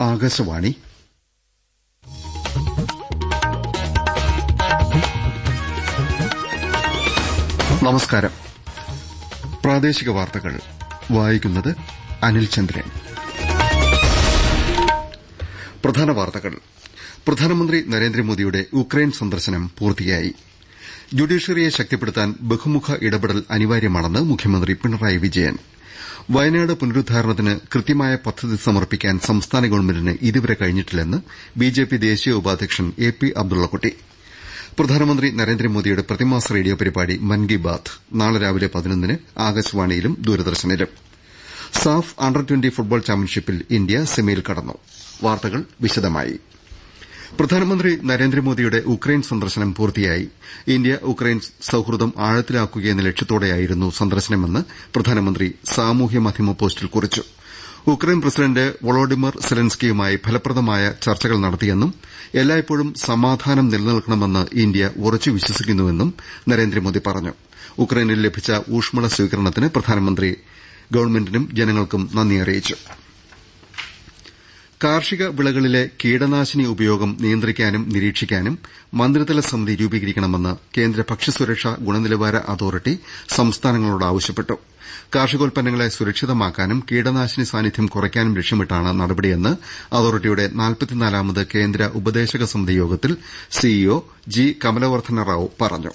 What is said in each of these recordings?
ആകാശവാണി. നമസ്കാരം. പ്രാദേശിക വാർത്തകൾ. വായിക്കുന്നത് അനിൽ ചന്ദ്രൻ. പ്രധാന വാർത്തകൾ. പ്രധാനമന്ത്രി നരേന്ദ്രമോദിയുടെ ഉക്രൈൻ സന്ദർശനം പൂർത്തിയായി. ജുഡീഷ്യറിയെ ശക്തിപ്പെടുത്താൻ ബഹുമുഖ ഇടപെടൽ അനിവാര്യമാണെന്ന് മുഖ്യമന്ത്രി പിണറായി വിജയൻ. വയനാട് പുനരുദ്ധാരണത്തിന് കൃത്യമായ പദ്ധതി സമർപ്പിക്കാൻ സംസ്ഥാന ഗവൺമെന്റിന് ഇതുവരെ കഴിഞ്ഞിട്ടില്ലെന്ന് ബിജെപി ദേശീയ ഉപാധ്യക്ഷൻ എ പി അബ്ദുള്ളക്കുട്ടി. പ്രധാനമന്ത്രി നരേന്ദ്രമോദിയുടെ പ്രതിമാസ റേഡിയോ പരിപാടി മൻ കി ബാത് നാളെ രാവിലെ പതിനൊന്നിന് ആകാശവാണിയിലും ദൂരദർശനിലും. സാഫ് അണ്ടർ ട്വന്റി ഫുട്ബോൾ ചാമ്പ്യൻഷിപ്പിൽ ഇന്ത്യ സെമിയിൽ കടന്നു. വാർത്തകൾ വിശദമായി. പ്രധാനമന്ത്രി നരേന്ദ്രമോദിയുടെ ഉക്രൈൻ സന്ദർശനം പൂർത്തിയായി. ഇന്ത്യ ഉക്രൈൻ സൌഹൃദം ആഴത്തിലാക്കുകയെന്ന ലക്ഷ്യത്തോടെയായിരുന്നു സന്ദർശനമെന്ന് പ്രധാനമന്ത്രി സാമൂഹ്യ മാധ്യമ പോസ്റ്റിൽ കുറിച്ചു. ഉക്രൈൻ പ്രസിഡന്റ് വളോഡിമിർ സെലൻസ്കിയുമായി ഫലപ്രദമായ ചർച്ചകൾ നടത്തിയെന്നും എല്ലായ്പ്പോഴും സമാധാനം നിലനിൽക്കണമെന്ന് ഇന്ത്യ ഉറച്ചു വിശ്വസിക്കുന്നുവെന്നും നരേന്ദ്രമോദി പറഞ്ഞു. ഉക്രൈനിൽ ലഭിച്ച ഊഷ്മള സ്വീകരണത്തിന് പ്രധാനമന്ത്രി ഗവൺമെന്റിനും ജനങ്ങൾക്കും നന്ദി അറിയിച്ചു. കാർഷിക വിളകളിലെ കീടനാശിനി ഉപയോഗം നിയന്ത്രിക്കാനും നിരീക്ഷിക്കാനും മന്ത്രിതല സമിതി രൂപീകരിക്കണമെന്ന് കേന്ദ്ര ഭക്ഷ്യസുരക്ഷാ ഗുണനിലവാര അതോറിറ്റി സംസ്ഥാനങ്ങളോട് ആവശ്യപ്പെട്ടു. കാർഷികോൽപ്പന്നങ്ങളെ സുരക്ഷിതമാക്കാനും കീടനാശിനി സാന്നിധ്യം കുറയ്ക്കാനും ലക്ഷ്യമിട്ടാണ് നടപടിയെന്ന് അതോറിറ്റിയുടെ നാൽപ്പത്തിനാലാമത് കേന്ദ്ര ഉപദേശക സമിതി യോഗത്തിൽ സിഇഒ ജി കമലവർദ്ധന റാവു പറഞ്ഞു.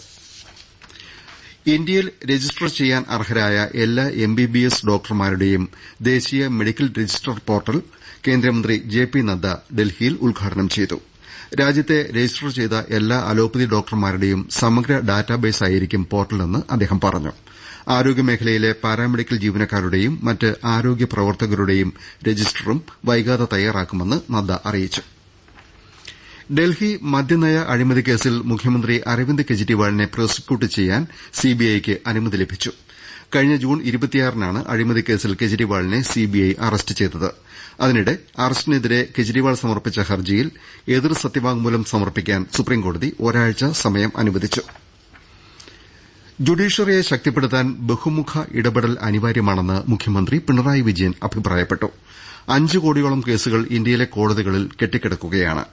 ഇന്ത്യയിൽ രജിസ്റ്റർ ചെയ്യാൻ അർഹരായ എല്ലാ എംബിബിഎസ് ഡോക്ടർമാരുടെയും ദേശീയ മെഡിക്കൽ രജിസ്റ്റർ പോർട്ടൽ കേന്ദ്രമന്ത്രി ജെ പി നദ്ദ ഡൽഹിയിൽ ഉദ്ഘാടനം ചെയ്തു. രാജ്യത്തെ രജിസ്റ്റർ ചെയ്ത എല്ലാ അലോപ്പതി ഡോക്ടർമാരുടെയും സമഗ്ര ഡാറ്റാബേസ് ആയിരിക്കും പോർട്ടലെന്ന് അദ്ദേഹം പറഞ്ഞു. ആരോഗ്യമേഖലയിലെ പാരാമെഡിക്കൽ ജീവനക്കാരുടെയും മറ്റ് ആരോഗ്യ പ്രവർത്തകരുടെയും രജിസ്റ്ററും വൈകാതെ തയ്യാറാക്കുമെന്ന് നദ്ദ അറിയിച്ചു. ഡൽഹി മദ്യനയ അഴിമതി കേസിൽ മുഖ്യമന്ത്രി അരവിന്ദ് കെജ്രിവാളിനെ പ്രോസിക്യൂട്ട് ചെയ്യാൻ സിബിഐക്ക് അനുമതി ലഭിച്ചു. കഴിഞ്ഞ ജൂൺ നാണ് അഴിമതി കേസിൽ കെജ്രിവാളിനെ സിബിഐ അറസ്റ്റ് ചെയ്തത്. അതിനിടെ അറസ്റ്റിനെതിരെ കെജ്രിവാൾ സമർപ്പിച്ച ഹർജിയിൽ എതിർ സത്യവാങ്മൂലം സമർപ്പിക്കാൻ സുപ്രീംകോടതി ഒരാഴ്ച സമയം അനുവദിച്ചു. ജുഡീഷ്യറിയെ ശക്തിപ്പെടുത്താൻ ബഹുമുഖ ഇടപെടൽ അനിവാര്യമാണെന്ന് മുഖ്യമന്ത്രി പിണറായി വിജയൻ അഭിപ്രായപ്പെട്ടു. അഞ്ച് കോടിയോളം കേസുകൾ ഇന്ത്യയിലെ കോടതികളിൽ കെട്ടിക്കിടക്കുകയാണ്.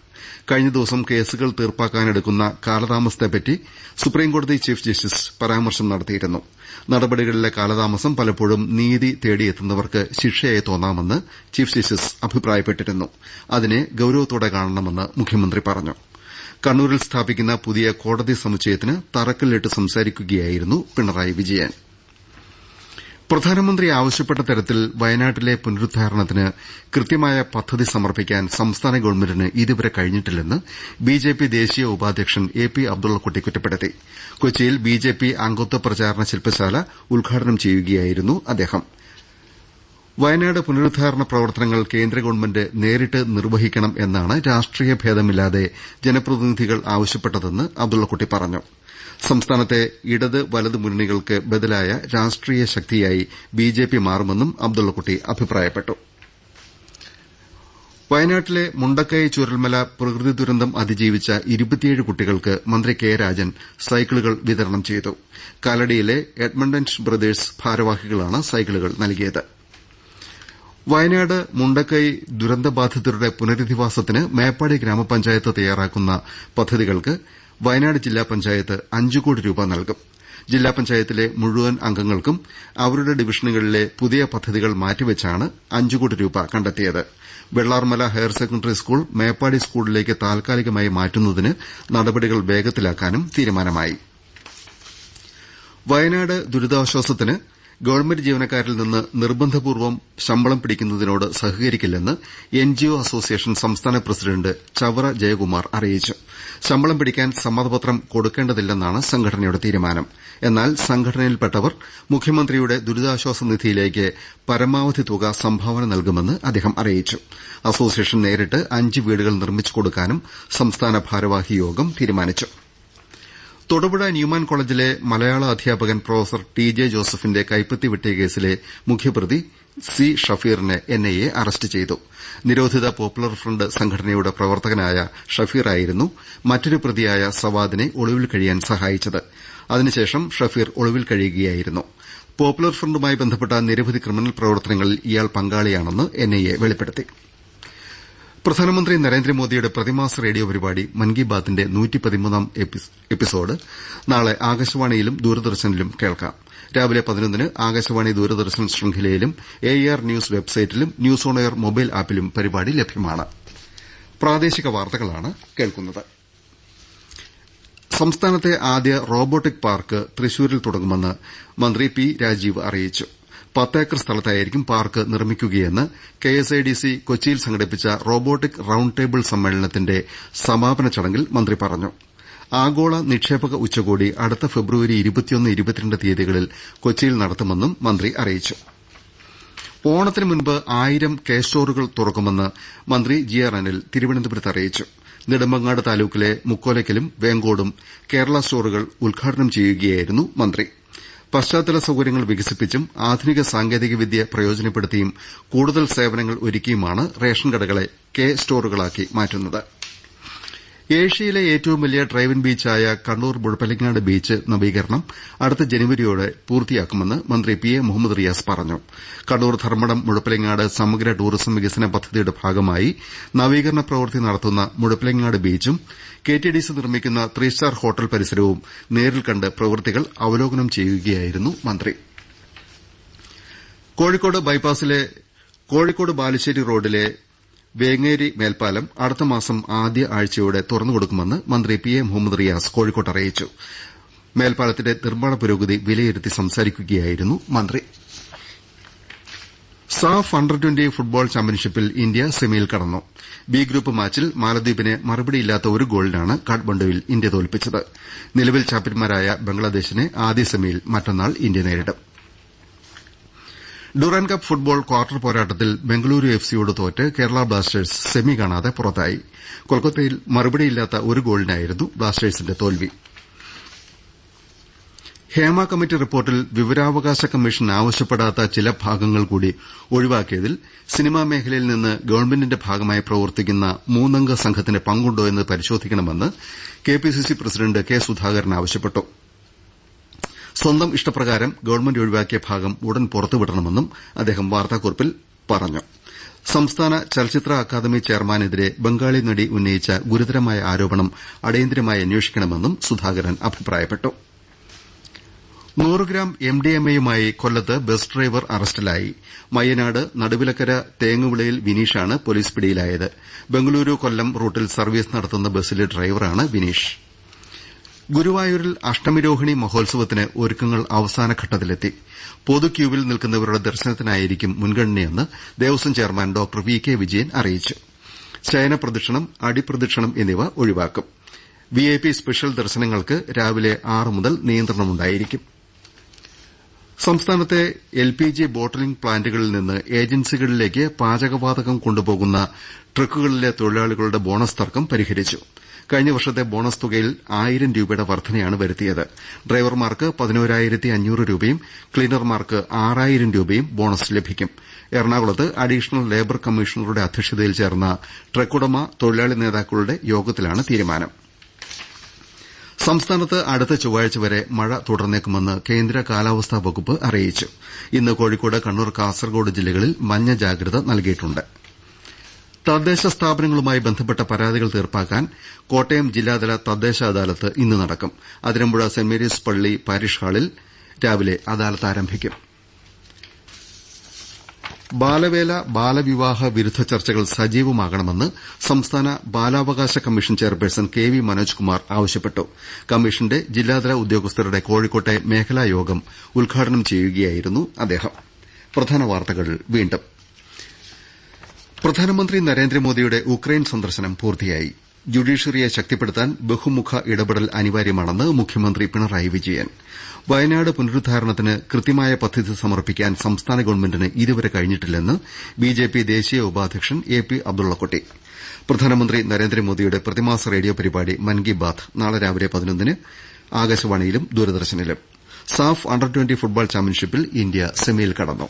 കഴിഞ്ഞ ദിവസം കേസുകൾ തീർപ്പാക്കാനെടുക്കുന്ന കാലതാമസത്തെപ്പറ്റി സുപ്രീംകോടതി ചീഫ് ജസ്റ്റിസ് പരാമർശം നടത്തിയിരുന്നു. നടപടികളിലെ കാലതാമസം പലപ്പോഴും നീതി തേടിയെത്തുന്നവർക്ക് ശിക്ഷയായി തോന്നാമെന്ന് ചീഫ് ജസ്റ്റിസ് അഭിപ്രായപ്പെട്ടിരുന്നു. അതിനെ ഗൌരവത്തോടെ കാണണമെന്ന് മുഖ്യമന്ത്രി പറഞ്ഞു. കണ്ണൂരിൽ സ്ഥാപിക്കുന്ന പുതിയ കോടതി സമുച്ചയത്തിന് തറക്കല്ലിട്ട് സംസാരിക്കുകയായിരുന്നു പിണറായി വിജയൻ. പ്രധാനമന്ത്രി ആവശ്യപ്പെട്ട തരത്തിൽ വയനാട്ടിലെ പുനരുദ്ധാരണത്തിന് കൃത്യമായ പദ്ധതി സമർപ്പിക്കാൻ സംസ്ഥാന ഗവൺമെന്റിന് ഇതുവരെ കഴിഞ്ഞിട്ടില്ലെന്ന് ബിജെപി ദേശീയ ഉപാധ്യക്ഷൻ എ പി അബ്ദുള്ളക്കുട്ടി കുറ്റപ്പെടുത്തി. കൊച്ചിയിൽ ബിജെപി അംഗത്വ പ്രചാരണ ശില്പശാല ഉദ്ഘാടനം ചെയ്യുകയായിരുന്നു അദ്ദേഹം. വയനാട് പുനരുദ്ധാരണ പ്രവർത്തനങ്ങൾ കേന്ദ്ര ഗവൺമെന്റ് നേരിട്ട് നിർവഹിക്കണം എന്നാണ് രാഷ്ട്രീയ ഭേദമില്ലാതെ ജനപ്രതിനിധികൾ ആവശ്യപ്പെട്ടതെന്ന് അബ്ദുള്ളക്കുട്ടി പറഞ്ഞു. സംസ്ഥാനത്തെ ഇടത് വലത് മുന്നണികൾക്ക് ബദലായ രാഷ്ട്രീയ ശക്തിയായി ബിജെപി മാറുമെന്നും അബ്ദുള്ളക്കുട്ടി അഭിപ്രായപ്പെട്ടു. വയനാട്ടിലെ മുണ്ടക്കൈ ചുരൽമല പ്രകൃതി ദുരന്തം അതിജീവിച്ച ഇരുപത്തിയേഴ് കുട്ടികൾക്ക് മന്ത്രി കെ രാജൻ സൈക്കിളുകൾ വിതരണം ചെയ്തു. കാലടിയിലെ എഡ്മണ്ടൻസ് ബ്രദേഴ്സ് ഭാരവാഹികളാണ് സൈക്കിളുകൾ നൽകിയത്. വയനാട് മുണ്ടക്കൈ ദുരന്തബാധിതരുടെ പുനരധിവാസത്തിന് മേപ്പാടി ഗ്രാമപഞ്ചായത്ത് തയ്യാറാക്കുന്ന പദ്ധതികൾക്ക് വയനാട് ജില്ലാ പഞ്ചായത്ത് അഞ്ച് കോടി രൂപ നൽകും. ജില്ലാ പഞ്ചായത്തിലെ മുഴുവൻ അംഗങ്ങൾക്കും അവരുടെ ഡിവിഷനുകളിലെ പുതിയ പദ്ധതികൾ മാറ്റിവെച്ചാണ് അഞ്ച് കോടി രൂപ കണ്ടെത്തിയത്. Vellarmala higher secondary school Meppadi സ്കൂളിലേക്ക് താൽക്കാലികമായി മാറ്റുന്നതിന് നടപടികൾ വേഗത്തിലാക്കാനും തീരുമാനമായി. വയനാട് ദുരിതാശ്വാസത്തിന് ഗവൺമെന്റ് ജീവനക്കാരിൽ നിന്ന് നിർബന്ധപൂർവം ശമ്പളം പിടിക്കുന്നതിനോട് സഹകരിക്കില്ലെന്ന് എൻജിഒ അസോസിയേഷൻ സംസ്ഥാന പ്രസിഡന്റ് ചവറ ജയകുമാർ അറിയിച്ചു. ശമ്പളം പിടിക്കാൻ സമ്മതപത്രം കൊടുക്കേണ്ടതില്ലെന്നാണ് സംഘടനയുടെ തീരുമാനം. എന്നാൽ സംഘടനയിൽപ്പെട്ടവർ മുഖ്യമന്ത്രിയുടെ ദുരിതാശ്വാസ നിധിയിലേക്ക് പരമാവധി തുക സംഭാവന നൽകുമെന്ന് അദ്ദേഹം അറിയിച്ചു. അസോസിയേഷൻ നേരിട്ട് അഞ്ച് വീടുകൾ നിർമ്മിച്ചു കൊടുക്കാനും സംസ്ഥാന ഭാരവാഹി യോഗം തീരുമാനിച്ചു. തൊടുപുഴ ന്യൂമാൻ കോളേജിലെ മലയാള അധ്യാപകൻ പ്രൊഫസർ ടി ജെ ജോസഫിന്റെ കൈപ്പത്തി വെട്ടിയ കേസിലെ മുഖ്യപ്രതി സി ഷഫീറിനെ എൻഐഎ അറസ്റ്റ് ചെയ്തു. നിരോധിത പോപ്പുലർ ഫ്രണ്ട് സംഘടനയുടെ പ്രവർത്തകനായ ഷഫീറായിരുന്നു മറ്റൊരു പ്രതിയായ സവാദിനെ ഒളിവിൽ കഴിയാൻ സഹായിച്ചത്. അതിനുശേഷം ഷഫീർ ഒളിവിൽ കഴിയുകയായിരുന്നു. പോപ്പുലർ ഫ്രണ്ടുമായി ബന്ധപ്പെട്ട നിരവധി ക്രിമിനൽ പ്രവർത്തനങ്ങളിൽ ഇയാൾ പങ്കാളിയാണെന്ന് എൻഐഎ വെളിപ്പെടുത്തി. പ്രധാനമന്ത്രി നരേന്ദ്രമോദിയുടെ പ്രതിമാസ റേഡിയോ പരിപാടി മൻ കി ബാത്തിന്റെ നൂറ്റിപ്പതിമൂന്നാം എപ്പിസോഡ്. നാളെ ആകാശവാണിയിലും ദൂരദർശനിലും കേൾക്കാം. രാവിലെ പതിനൊന്നിന് ആകാശവാണി ദൂരദർശൻ ശൃംഖലയിലും എ ആർ ന്യൂസ് വെബ്സൈറ്റിലും ന്യൂസ് ഓൺ എയർ മൊബൈൽ ആപ്പിലും പരിപാടി ലഭ്യമാണ്. സംസ്ഥാനത്തെ ആദ്യ റോബോട്ടിക് പാർക്ക് തൃശൂരിൽ തുടങ്ങുമെന്ന് മന്ത്രി പി രാജീവ് അറിയിച്ചു. പത്തേക്കർ സ്ഥലത്തായിരിക്കും പാർക്ക് നിർമ്മിക്കുകയെന്ന് കെഎസ്ഐഡിസി കൊച്ചിയിൽ സംഘടിപ്പിച്ച റോബോട്ടിക് റൌണ്ട് ടേബിൾ സമ്മേളനത്തിന്റെ സമാപന ചടങ്ങിൽ മന്ത്രി പറഞ്ഞു. ആഗോള നിക്ഷേപക ഉച്ചകോടി അടുത്ത ഫെബ്രുവരി തീയതികളിൽ കൊച്ചിയിൽ നടത്തുമെന്നും മന്ത്രി അറിയിച്ചു. ഓണത്തിന് മുൻപ് ആയിരം കെ സ്റ്റോറുകൾ തുറക്കുമെന്ന് മന്ത്രി ജി ആർ അനിൽ തിരുവനന്തപുരത്ത് അറിയിച്ചു. നെടുമങ്ങാട് താലൂക്കിലെ മുക്കോലയ്ക്കലും വേങ്കോടും കേരള സ്റ്റോറുകൾ ഉദ്ഘാടനം ചെയ്യുകയായിരുന്നു മന്ത്രി. പശ്ചാത്തല സൌകര്യങ്ങൾ വികസിപ്പിച്ചും ആധുനിക സാങ്കേതിക വിദ്യ പ്രയോജനപ്പെടുത്തിയും കൂടുതൽ സേവനങ്ങൾ ഒരുക്കിയുമാണ് റേഷൻ കടകളെ കെ സ്റ്റോറുകളാക്കി മാറ്റുന്നത്. ഏഷ്യയിലെ ഏറ്റവും വലിയ ഡ്രൈവ് ഇൻ ബീച്ചായ കണ്ണൂർ മുഴപ്പിലങ്ങാട് ബീച്ച് നവീകരണം അടുത്ത ജനുവരിയോടെ പൂർത്തിയാക്കുമെന്ന് മന്ത്രി പി എ മുഹമ്മദ് റിയാസ് പറഞ്ഞു. കണ്ണൂർ ധർമ്മടം മുഴപ്പിലങ്ങാട് സമഗ്ര ടൂറിസം വികസന പദ്ധതിയുടെ ഭാഗമായി നവീകരണ പ്രവൃത്തി നടത്തുന്ന മുഴപ്പിലങ്ങാട് ബീച്ചും കെടിഡിസി നിർമ്മിക്കുന്ന ത്രീ സ്റ്റാർ ഹോട്ടൽ പരിസരവും നേരിൽ കണ്ട് പ്രവൃത്തികൾ അവലോകനം ചെയ്യുകയായിരുന്നു മന്ത്രി. കോഴിക്കോട് ബൈപ്പാസിലെ കോഴിക്കോട് ബാലുശ്ശേരി റോഡിലെ വേങ്ങേരി മേൽപ്പാലം അടുത്തമാസം ആദ്യ ആഴ്ചയോടെ തുറന്നുകൊടുക്കുമെന്ന് മന്ത്രി പി എ മുഹമ്മദ് റിയാസ് കോഴിക്കോട്ട് അറിയിച്ചു. മേൽപ്പാലത്തിന്റെ നിർമ്മാണ പുരോഗതി വിലയിരുത്തി സംസാരിക്കുകയായിരുന്നു മന്ത്രി. സാഫ് അണ്ടർ ട്വന്റി ഫുട്ബോൾ ചാമ്പ്യൻഷിപ്പിൽ ഇന്ത്യ സെമിയിൽ കടന്നു. ബി ഗ്രൂപ്പ് മാച്ചിൽ മാലദ്വീപിനെ മറുപടിയില്ലാത്ത ഒരു ഗോളിനാണ് കാഠ്മണ്ഡുവിൽ ഇന്ത്യ തോൽപ്പിച്ചത്. നിലവിൽ ചാമ്പ്യന്മാരായ ബംഗ്ലാദേശിനെ ആദ്യ സെമിയിൽ മറ്റന്നാൾ ഇന്ത്യ നേരിടും. ഡുറാന്റ് കപ്പ് ഫുട്ബോൾ ക്വാർട്ടർ പോരാട്ടത്തിൽ ബംഗളൂരു എഫ് സിയോട് തോറ്റ് കേരള ബ്ലാസ്റ്റേഴ്സ് സെമി കാണാതെ പുറത്തായി. കൊൽക്കത്തയിൽ മറുപടിയില്ലാത്ത ഒരു ഗോളിനായിരുന്നു ബ്ലാസ്റ്റേഴ്സിന്റെ തോൽവി. ഹേമ കമ്മിറ്റി റിപ്പോർട്ടിൽ വിവരാവകാശ കമ്മീഷൻ ആവശ്യപ്പെടാത്ത ചില ഭാഗങ്ങൾ കൂടി ഒഴിവാക്കിയതിൽ സിനിമാ മേഖലയിൽ നിന്ന് ഗവൺമെന്റിന്റെ ഭാഗമായി പ്രവർത്തിക്കുന്ന മൂന്നംഗ സംഘത്തിന് പങ്കുണ്ടോ എന്ന് പരിശോധിക്കണമെന്ന് കെപിസിസി പ്രസിഡന്റ് കെ സുധാകരൻ ആവശ്യപ്പെട്ടു. സ്വന്തം ഇഷ്ടപ്രകാരം ഗവൺമെന്റ് ഒഴിവാക്കിയ ഭാഗം ഉടൻ പുറത്തുവിടണമെന്നും അദ്ദേഹം വാർത്താക്കുറിപ്പിൽ പറഞ്ഞു. സംസ്ഥാന ചലച്ചിത്ര അക്കാദമി ചെയർമാനെതിരെ ബംഗാളി നടി ഉന്നയിച്ച ഗുരുതരമായ ആരോപണം അടിയന്തരമായി അന്വേഷിക്കണമെന്നും സുധാകരൻ അഭിപ്രായപ്പെട്ടു. നൂറ് ഗ്രാം എംഡിഎംഎയുമായി കൊല്ലത്ത് ബസ് ഡ്രൈവർ അറസ്റ്റിലായി. മയ്യനാട് നടുവിലക്കര തേങ്ങുവിളയിൽ വിനീഷാണ് പോലീസ് പിടിയിലായത്. ബംഗളൂരു കൊല്ലം റൂട്ടിൽ സർവീസ് നടത്തുന്ന ബസ്സിലെ ഡ്രൈവറാണ് വിനീഷ്. ഗുരുവായൂരിൽ അഷ്ടമിരോഹിണി മഹോത്സവത്തിന് ഒരുക്കങ്ങൾ അവസാനഘട്ടത്തിലെത്തി പൊതു ക്യൂവിൽ നിൽക്കുന്നവരുടെ ദർശനത്തിനായിരിക്കും മുൻഗണനയെന്ന് Devaswom chairman doctor V. K. Vijayan അറിയിച്ചു. ശയനപ്രദക്ഷിണം അടിപ്രദക്ഷിണം എന്നിവ ഒഴിവാക്കും. വിഐപി സ്പെഷ്യൽ ദർശനങ്ങൾക്ക് രാവിലെ ആറ് മുതൽ നിയന്ത്രണമുണ്ടായിരിക്കും. സംസ്ഥാനത്തെ എൽപിജി ബോട്ടിലിംഗ് പ്ലാന്റുകളിൽ നിന്ന് ഏജൻസികളിലേക്ക് പാചകവാതകം കൊണ്ടുപോകുന്ന ട്രക്കുകളിലെ തൊഴിലാളികളുടെ ബോണസ് തർക്കം പരിഹരിച്ചു. കഴിഞ്ഞ വർഷത്തെ ബോണസ് തുകയിൽ ആയിരം രൂപയുടെ വർധനയാണ് വരുത്തിയത്. ഡ്രൈവർമാർക്ക് പതിനോരായിരത്തി അഞ്ഞൂറ് രൂപയും ക്ലീനർമാർക്ക് ആറായിരം രൂപയും ബോണസ് ലഭിക്കും. എറണാകുളത്ത് അഡീഷണൽ ലേബർ കമ്മീഷണറുടെ അധ്യക്ഷതയിൽ ചേർന്ന ട്രക്കുടമ തൊഴിലാളി നേതാക്കളുടെ യോഗത്തിലാണ് തീരുമാനം. സംസ്ഥാനത്ത് അടുത്ത ചൊവ്വാഴ്ച വരെ മഴ തുടർന്നേക്കുമെന്ന് കേന്ദ്ര കാലാവസ്ഥാ വകുപ്പ് അറിയിച്ചു. ഇന്ന് കോഴിക്കോട് കണ്ണൂർ കാസർകോട് ജില്ലകളിൽ മഞ്ഞ ജാഗ്രത നൽകിയിട്ടുണ്ട്. തദ്ദേശ സ്ഥാപനങ്ങളുമായി ബന്ധപ്പെട്ട പരാതികൾ തീർപ്പാക്കാൻ കോട്ടയം ജില്ലാതല തദ്ദേശ അദാലത്ത് ഇന്ന് നടക്കും. അതിരമ്പുഴ സെന്റ് മേരീസ് പള്ളി പാരിഷ് ഹാളിൽ രാവിലെ അദാലത്ത് ആരംഭിക്കും. ബാലവേല ബാലവിവാഹ വിരുദ്ധ ചർച്ചകൾ സജീവമാകണമെന്ന് സംസ്ഥാന ബാലാവകാശ commission chairperson K V Manoj Kumar ആവശ്യപ്പെട്ടു. കമ്മീഷന്റെ ജില്ലാതല ഉദ്യോഗസ്ഥരുടെ കോഴിക്കോട്ടെ മേഖലാ യോഗം ഉദ്ഘാടനം ചെയ്യുകയായിരുന്നു അദ്ദേഹം. പ്രധാനമന്ത്രി നരേന്ദ്രമോദിയുടെ ഉക്രൈൻ സന്ദർശനം പൂർത്തിയായി. ജുഡീഷ്യറിയെ ശക്തിപ്പെടുത്താൻ ബഹുമുഖ ഇടപെടൽ അനിവാര്യമാണെന്ന് മുഖ്യമന്ത്രി പിണറായി വിജയൻ. വയനാട് പുനരുദ്ധാരണത്തിന് കൃത്യമായ പദ്ധതി സമർപ്പിക്കാൻ സംസ്ഥാന ഗവൺമെന്റിന് ഇതുവരെ കഴിഞ്ഞിട്ടില്ലെന്ന് ബിജെപി ദേശീയ ഉപാധ്യക്ഷൻ എ പി അബ്ദുള്ളക്കുട്ടി പ്രധാനമന്ത്രി നരേന്ദ്രമോദിയുടെ പ്രതിമാസ റേഡിയോ പരിപാടി മൻ കി ബാത് നാളെ രാവിലെ പതിനൊന്നിന് ആകാശവാണിയിലും ദൂരദർശനിലും. സാഫ് അണ്ടർ ട്വന്റി ഫുട്ബോൾ ചാമ്പ്യൻഷിപ്പിൽ ഇന്ത്യ സെമിയിൽ കടന്നു.